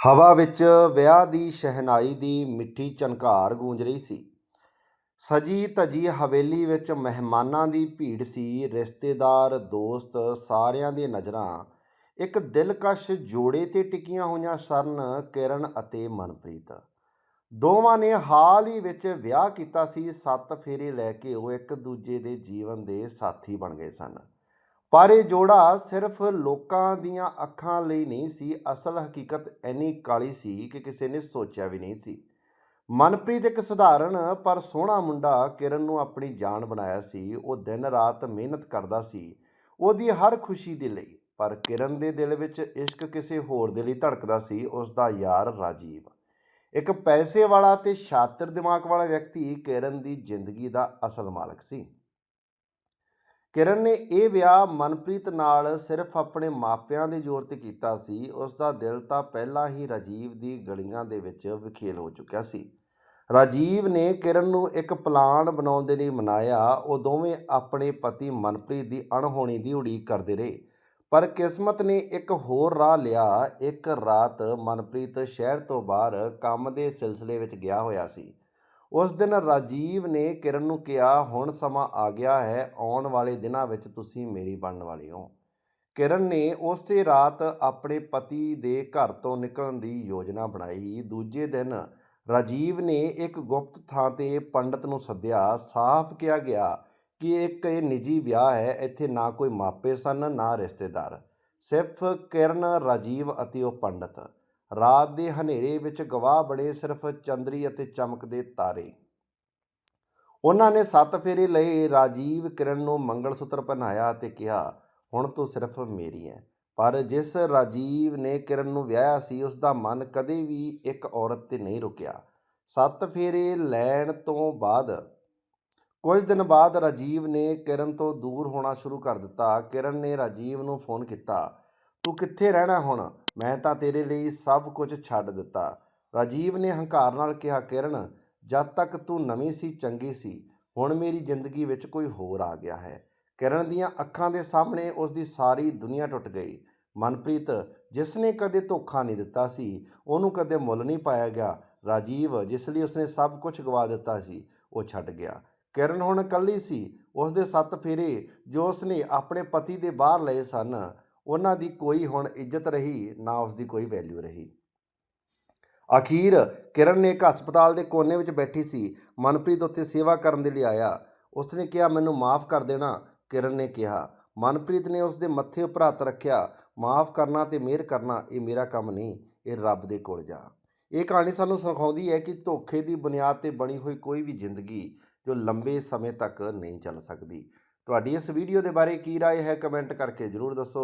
ਹਵਾ ਵਿੱਚ ਵਿਆਹ ਦੀ ਸ਼ਹਿਨਾਈ ਦੀ ਮਿੱਠੀ ਝਨਕਾਰ ਗੂੰਜ ਰਹੀ ਸੀ। ਸਜੀ ਧਜੀ ਹਵੇਲੀ ਵਿੱਚ ਮਹਿਮਾਨਾਂ ਦੀ ਭੀੜ ਸੀ। ਰਿਸ਼ਤੇਦਾਰ, ਦੋਸਤ ਸਾਰਿਆਂ ਦੀਆਂ ਨਜ਼ਰਾਂ ਇੱਕ ਦਿਲਕਸ਼ ਜੋੜੇ ਤੇ ਟਿਕੀਆਂ ਹੋਈਆਂ ਸਨ, ਕਿਰਨ ਅਤੇ ਮਨਪ੍ਰੀਤ। ਦੋਵਾਂ ਨੇ ਹਾਲ ਹੀ ਵਿੱਚ ਵਿਆਹ ਕੀਤਾ ਸੀ। ਸੱਤ ਫੇਰੇ ਲੈ ਕੇ ਉਹ ਇੱਕ ਦੂਜੇ ਦੇ ਜੀਵਨ ਦੇ ਸਾਥੀ ਬਣ ਗਏ ਸਨ। ਪਰ ਇਹ ਜੋੜਾ ਸਿਰਫ ਲੋਕਾਂ ਦੀਆਂ ਅੱਖਾਂ ਲਈ ਨਹੀਂ ਸੀ, ਅਸਲ ਹਕੀਕਤ ਇੰਨੀ ਕਾਲੀ ਸੀ ਕਿ ਕਿਸੇ ਨੇ ਸੋਚਿਆ ਵੀ ਨਹੀਂ ਸੀ। ਮਨਪ੍ਰੀਤ ਇੱਕ ਸਧਾਰਨ ਪਰ ਸੋਹਣਾ ਮੁੰਡਾ ਕਿਰਨ ਨੂੰ ਆਪਣੀ ਜਾਨ ਬਣਾਇਆ ਸੀ। ਉਹ ਦਿਨ ਰਾਤ ਮਿਹਨਤ ਕਰਦਾ ਸੀ, ਉਹਦੀ ਹਰ ਖੁਸ਼ੀ ਦੇ ਲਈ। ਪਰ ਕਿਰਨ ਦੇ ਦਿਲ ਵਿੱਚ ਇਸ਼ਕ ਕਿਸੇ ਹੋਰ ਦੇ ਲਈ ਧੜਕਦਾ ਸੀ ਉਸ ਦਾ ਯਾਰ ਰਾਜੀਵ। ਇੱਕ ਪੈਸੇ ਵਾਲਾ ਤੇ ਸ਼ਾਤਰ ਦਿਮਾਗ ਵਾਲਾ ਵਿਅਕਤੀ ਕਿਰਨ ਦੀ ਜ਼ਿੰਦਗੀ ਦਾ ਅਸਲ ਮਾਲਕ ਸੀ। ਕਿਰਨ ਨੇ ਇਹ ਵਿਆਹ ਮਨਪ੍ਰੀਤ ਨਾਲ ਸਿਰਫ ਆਪਣੇ ਮਾਪਿਆਂ ਦੇ ਜ਼ੋਰ ਤੇ ਕੀਤਾ ਸੀ। ਉਸ ਦਾ ਦਿਲ ਤਾਂ ਪਹਿਲਾਂ ਹੀ ਰਾਜੀਵ ਦੀ ਗਲੀਆਂ ਦੇ ਵਿੱਚ ਵਿਖੇਲ ਹੋ ਚੁੱਕਿਆ ਸੀ। ਰਾਜੀਵ ਨੇ ਕਿਰਨ ਨੂੰ ਇੱਕ ਪਲਾਨ ਬਣਾਉਣ ਦੇ ਲਈ ਮਨਾਇਆ। ਉਹ ਦੋਵੇਂ ਆਪਣੇ ਪਤੀ ਮਨਪ੍ਰੀਤ ਦੀ ਅਣਹੋਣੀ ਦੀ ਉਡੀਕ ਕਰਦੇ ਰਹੇ। ਪਰ ਕਿਸਮਤ ਨੇ ਇੱਕ ਹੋਰ ਰਾਹ ਲਿਆ। ਇੱਕ ਰਾਤ ਮਨਪ੍ਰੀਤ ਸ਼ਹਿਰ ਤੋਂ ਬਾਹਰ ਕੰਮ ਦੇ ਸਿਲਸਿਲੇ ਵਿੱਚ ਗਿਆ ਹੋਇਆ ਸੀ। ਉਸ ਦਿਨ ਰਾਜੀਵ ਨੇ ਕਿਰਨ ਨੂੰ ਕਿਹਾ, ਹੁਣ ਸਮਾਂ ਆ ਗਿਆ ਹੈ, ਆਉਣ ਵਾਲੇ ਦਿਨਾਂ ਵਿੱਚ ਤੁਸੀਂ ਮੇਰੀ ਬਣਨ ਵਾਲੀ ਹੋ। ਕਿਰਨ ਨੇ ਉਸੇ ਰਾਤ ਆਪਣੇ ਪਤੀ ਦੇ ਘਰ ਤੋਂ ਨਿਕਲਣ ਦੀ ਯੋਜਨਾ ਬਣਾਈ। ਦੂਜੇ ਦਿਨ ਰਾਜੀਵ ਨੇ ਇੱਕ ਗੁਪਤ ਥਾਂ ਤੇ ਪੰਡਤ ਨੂੰ ਸੱਦਿਆ। ਸਾਫ਼ ਕਿਹਾ ਗਿਆ ਕਿ ਇੱਕ ਇਹ ਨਿੱਜੀ ਵਿਆਹ ਹੈ, ਇੱਥੇ ਨਾ ਕੋਈ ਮਾਪੇ ਸਨ, ਨਾ ਰਿਸ਼ਤੇਦਾਰ। ਸਿਰਫ ਕਿਰਨ, ਰਾਜੀਵ ਅਤੇ ਉਹ ਪੰਡਤ। ਰਾਤ ਦੇ ਹਨੇਰੇ ਵਿੱਚ ਗਵਾਹ ਬਣੇ ਸਿਰਫ ਚੰਦਰੀ ਅਤੇ ਚਮਕਦੇ ਤਾਰੇ। ਉਹਨਾਂ ਨੇ ਸੱਤ ਫੇਰੇ ਲਏ, ਰਾਜੀਵ ਕਿਰਨ ਨੂੰ ਮੰਗਲ ਸੂਤਰ ਪਹਿਨਾਇਆ ਤੇ ਕਿਹਾ, ਹੁਣ ਤੂੰ ਸਿਰਫ ਮੇਰੀ ਹੈ। ਪਰ ਜਿਸ ਰਾਜੀਵ ਨੇ ਕਿਰਨ ਨੂੰ ਵਿਆਹਿਆ ਸੀ, ਉਸ ਦਾ ਮਨ ਕਦੇ ਵੀ ਇੱਕ ਔਰਤ ਤੇ ਨਹੀਂ ਰੁਕਿਆ। ਸੱਤ ਫੇਰੇ ਲੈਣ ਤੋਂ ਬਾਅਦ, ਕੁਝ ਦਿਨ ਬਾਅਦ ਰਾਜੀਵ ਨੇ ਕਿਰਨ ਤੋਂ ਦੂਰ ਹੋਣਾ ਸ਼ੁਰੂ ਕਰ ਦਿੱਤਾ। ਕਿਰਨ ਨੇ ਰਾਜੀਵ ਨੂੰ ਫੋਨ ਕੀਤਾ, ਤੂੰ ਕਿੱਥੇ ਰਹਿਣਾ ਹੁਣ? ਮੈਂ ਤਾਂ ਤੇਰੇ ਲਈ ਸਭ ਕੁਝ ਛੱਡ ਦਿੱਤਾ। ਰਾਜੀਵ ਨੇ ਹੰਕਾਰ ਨਾਲ ਕਿਹਾ, ਕਿਰਨ, ਜਦ ਤੱਕ ਤੂੰ ਨਵੀਂ ਸੀ, ਚੰਗੀ ਸੀ, ਹੁਣ ਮੇਰੀ ਜ਼ਿੰਦਗੀ ਵਿੱਚ ਕੋਈ ਹੋਰ ਆ ਗਿਆ ਹੈ। ਕਿਰਨ ਦੀਆਂ ਅੱਖਾਂ ਦੇ ਸਾਹਮਣੇ ਉਸ ਦੀ ਸਾਰੀ ਦੁਨੀਆ ਟੁੱਟ ਗਈ। ਮਨਪ੍ਰੀਤ, ਜਿਸ ਨੇ ਕਦੇ ਧੋਖਾ ਨਹੀਂ ਦਿੱਤਾ ਸੀ, ਉਹਨੂੰ ਕਦੇ ਮੁੱਲ ਨਹੀਂ ਪਾਇਆ ਗਿਆ। ਰਾਜੀਵ, ਜਿਸ ਲਈ ਉਸਨੇ ਸਭ ਕੁਝ ਗਵਾ ਦਿੱਤਾ ਸੀ, ਉਹ ਛੱਡ ਗਿਆ। ਕਿਰਨ ਹੁਣ ਇਕੱਲੀ ਸੀ। ਉਸ ਦੇ ਸੱਤ ਫੇਰੇ ਜੋ ਉਸਨੇ ਆਪਣੇ ਪਤੀ ਦੇ ਬਾਹਰ ਲਏ ਸਨ ਉਹਨਾਂ ਦੀ ਕੋਈ ਹੁਣ ਇੱਜ਼ਤ ਰਹੀ ਨਾ ਉਸ ਦੀ ਕੋਈ ਵੈਲਿਊ ਰਹੀ ਅਖੀਰ ਕਿਰਨ ਨੇ ਇੱਕ ਹਸਪਤਾਲ ਦੇ ਕੋਨੇ ਵਿੱਚ ਬੈਠੀ ਸੀ ਮਨਪ੍ਰੀਤ ਉੱਥੇ ਸੇਵਾ ਕਰਨ ਦੇ ਲਈ ਆਇਆ ਉਸਨੇ ਕਿਹਾ ਮੈਨੂੰ ਮਾਫ ਕਰ ਦੇਣਾ ਕਿਰਨ ਨੇ ਕਿਹਾ ਮਨਪ੍ਰੀਤ ਨੇ ਉਸ ਦੇ ਮੱਥੇ ਉੱਪਰ ਹੱਥ ਰੱਖਿਆ ਮਾਫ ਕਰਨਾ ਤੇ ਮਿਹਰ ਕਰਨਾ ਇਹ ਮੇਰਾ ਕੰਮ ਨਹੀਂ ਇਹ ਰੱਬ ਦੇ ਕੋਲ ਜਾ ਇਹ ਕਹਾਣੀ ਸਾਨੂੰ ਸਿਖਾਉਂਦੀ ਹੈ ਕਿ ਧੋਖੇ ਦੀ ਬੁਨਿਆਦ ਤੇ ਬਣੀ ਹੋਈ ਕੋਈ ਵੀ ਜ਼ਿੰਦਗੀ ਜੋ ਲੰਬੇ ਸਮੇਂ ਤੱਕ ਨਹੀਂ ਚੱਲ ਸਕਦੀ ਤੁਹਾਡੀ ਇਸ ਵੀਡੀਓ ਦੇ ਬਾਰੇ ਕੀ رائے ਹੈ ਕਮੈਂਟ ਕਰਕੇ ਜਰੂਰ ਦੱਸੋ